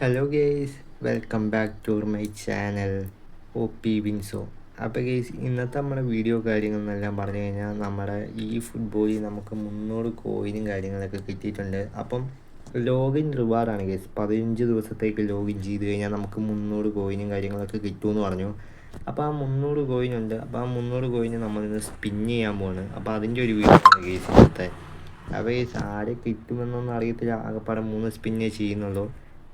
Hello guys welcome back to my channel O P Winzo അപ്പോൾ guys ഇന്നത്തെ നമ്മുടെ video കാര്യങ്ങളെന്നെല്ലാം പറഞ്ഞു കഴിഞ്ഞാൽ നമ്മുടെ ഈ ഫുട്ബോളിൽ നമുക്ക് മുന്നൂറ് കോയിനും കാര്യങ്ങളൊക്കെ കിട്ടിയിട്ടുണ്ട്. അപ്പം ലോഗിൻ റിവാർഡാണ് ഗെയ്സ് പതിനഞ്ച് ദിവസത്തേക്ക് ലോഗിൻ ചെയ്ത് കഴിഞ്ഞാൽ നമുക്ക് മുന്നൂറ് കോയിനും കാര്യങ്ങളൊക്കെ കിട്ടുമെന്ന് പറഞ്ഞു. അപ്പോൾ ആ മുന്നൂറ് കോയിനുണ്ട് അപ്പോൾ ആ മുന്നൂറ് കോയിന് നമ്മളിന്ന് സ്പിൻ ചെയ്യാൻ പോവാണ്. അപ്പോൾ അതിന്റെ ഒരു വീഡിയോ ആണ് ഗെയ്സ് ഇന്നത്തെ. അപ്പോൾ ഗേസ് ആരെ കിട്ടുമെന്നൊന്നും അറിയത്തില്ല. ആകെപ്പാടെ മൂന്ന് സ്പിന്നേ ചെയ്യുന്നുള്ളൂ.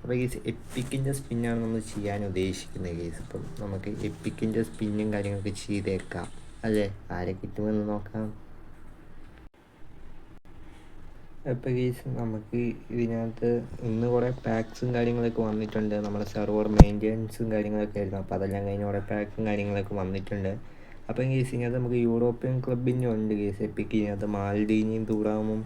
അപ്പോൾ ഗേസ് എപ്പിക്കിന്റെ സ്പിന്നാണ് നമ്മൾ ചെയ്യാൻ ഉദ്ദേശിക്കുന്നത് ഗേസ് അപ്പം നമുക്ക് എപ്പിക്കിന്റെ സ്പിന്നും കാര്യങ്ങളൊക്കെ ചെയ്തേക്കാം. അല്ലേ? ആരെ കിട്ടുമെന്ന് നോക്കാം. അപ്പോൾ ഗേസ് നമുക്ക് ഇതിനകത്ത് ഇന്ന് കുറേ പാക്സും കാര്യങ്ങളൊക്കെ വന്നിട്ടുണ്ട്. നമ്മുടെ സെർവർ മെയിന്റെനൻസും കാര്യങ്ങളൊക്കെ ആയിരുന്നു. അപ്പോൾ അതെല്ലാം കഴിഞ്ഞ് കുറേ പാക്സും കാര്യങ്ങളൊക്കെ വന്നിട്ടുണ്ട്. അപ്പം കേസ് ഇതിനകത്ത് നമുക്ക് യൂറോപ്യൻ ക്ലബിന്റെ ഉണ്ട് കേസ് എപ്പിക്ക് ഇതിനകത്ത് മാൽഡീനിയും തൂറാമും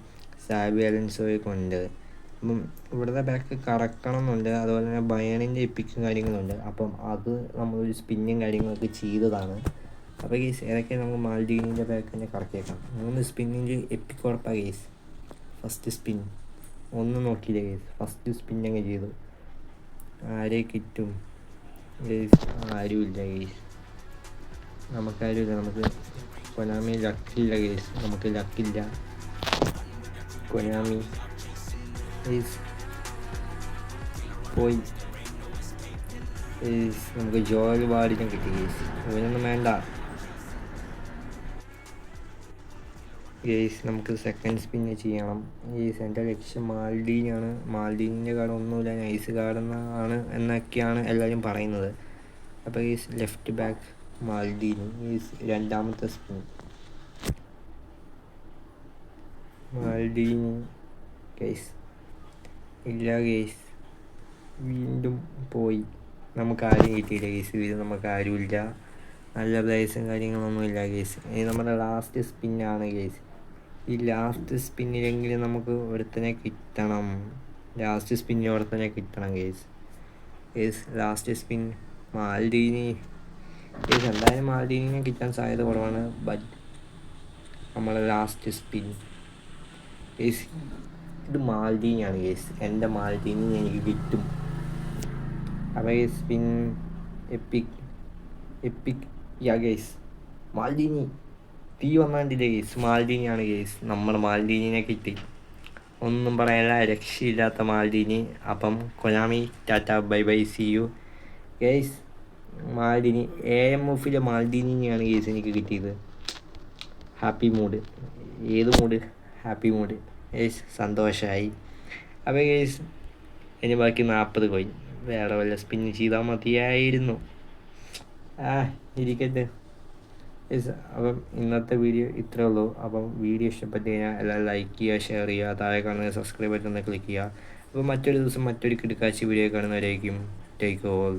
സാബി അലൻസോയൊക്കെ ഉണ്ട്. അപ്പം ഇവിടുത്തെ ബാക്ക് കറക്കണം എന്നുണ്ട് അതുപോലെ തന്നെ ബയണിന്റെ എപ്പിക്കും കാര്യങ്ങളുണ്ട്. അപ്പം അത് നമ്മളൊരു സ്പിന്നും കാര്യങ്ങളൊക്കെ ചെയ്തതാണ്. അപ്പോൾ ഗേസ് ഏതൊക്കെ നമുക്ക് മാൽഡീനിന്റെ ബാക്ക് തന്നെ കറക്കിയേക്കാം മൂന്ന് സ്പിന്നിന്റെ എപ്പിക്ക് ഉറപ്പാണ് കേസ് ഫസ്റ്റ് സ്പിൻ ഒന്ന് നോക്കിയില്ല ഗേസ് ഫസ്റ്റ് സ്പിൻ അങ്ങ് ചെയ്തു. ആരെ കിട്ടും? ഗേസ് ആരുമില്ല ഗേസ് നമുക്കാരുമില്ല. നമുക്ക് കൊനാമി ലക്കില്ല ഗേസ് നമുക്ക് ലക്കില്ല കൊനാമി കേസ് പോയി കേസ് നമുക്ക് ജോയൽ വാർഡിനെ കിട്ടി കേസ് ഇവനൊന്നും വേണ്ട. ഗേസ് നമുക്ക് സെക്കൻഡ് സ്പിന്ന് ചെയ്യണം. ഗേസ് എന്റെ ലക്ഷ്യം മാൽഡീനാണ് മാൽഡീനിന്റെ കാർഡ് ഒന്നുമില്ല നൈസ് കാർഡ് എന്നാണ് എന്നൊക്കെയാണ് എല്ലാവരും പറയുന്നത്. അപ്പോൾ guys left back Maldini guys രണ്ടാമത്തെ സ്പിൻ മാൽഡീനി ഗേസ് ഇല്ല കേസ് വീണ്ടും പോയി. നമുക്ക് ആരും കിട്ടിയില്ല കേസ് വീണ്ടും നമുക്ക് ആരുമില്ല. നല്ല പ്ലേസും കാര്യങ്ങളൊന്നും ഇല്ല കേസ് ഇനി നമ്മുടെ ലാസ്റ്റ് സ്പിന്നാണ് കേസ് ഈ ലാസ്റ്റ് സ്പിന്നിലെങ്കിലും നമുക്ക് ഒരുത്തനെ കിട്ടണം. ലാസ്റ്റ് സ്പിന്നിൽ ഒരുത്തനെ കിട്ടണം guys guys last spin Maldini. Guys എന്തായാലും മാൽഡീനിനെ കിട്ടാൻ സാധ്യത കുറവാണ്. ബട്ട് നമ്മളെ ലാസ്റ്റ് സ്പിൻ ഗേസ് ഇത് മാൽഡീനിയാണ് കേസ് എന്റെ മാൽഡീനി എനിക്ക് കിട്ടും. അപ്പോൾ കേസ് പിൻ എപ്പിക് എപ്പിക് യാ കേസ് മാൽഡീനി തീ വന്നാണ്ടില്ലേ കേസ് മാൽഡീനിയാണ് കേസ് നമ്മൾ മാൽഡീനിനെ കിട്ടി. ഒന്നും പറയാനില്ല രക്ഷയില്ലാത്ത മാൽഡീനി അപ്പം Konami tata bye bye see you guys Maldini A M എഫിലെ മാൽഡീനിയാണ് ഗേസ് എനിക്ക് കിട്ടിയത്. ഹാപ്പി മൂഡ് ഏത് മൂഡ് ഹാപ്പി മൂഡ് ഗേസ് സന്തോഷമായി അപ്പോൾ ഗേസ് ഇനി ബാക്കി നാൽപ്പത് കോയിൻ വേറെ വല്ല സ്പിൻ ചെയ്താൽ മതിയായിരുന്നു. ആ ഇരിക്കട്ടെ. യെസ് അപ്പം ഇന്നത്തെ വീഡിയോ ഇത്രേ ഉള്ളൂ. അപ്പം വീഡിയോ ഇഷ്ടപ്പെട്ട് കഴിഞ്ഞാൽ എല്ലാം ലൈക്ക് ചെയ്യുക ഷെയർ ചെയ്യുക താഴെ കാണുന്ന സബ്സ്ക്രൈബ് ബട്ടൺ ക്ലിക്ക് ചെയ്യുക. അപ്പോൾ മറ്റൊരു ദിവസം മറ്റൊരു കിടക്കാച്ചി വീഡിയോ കാണുന്നവരായിരിക്കും ടേക്ക് ഓൾ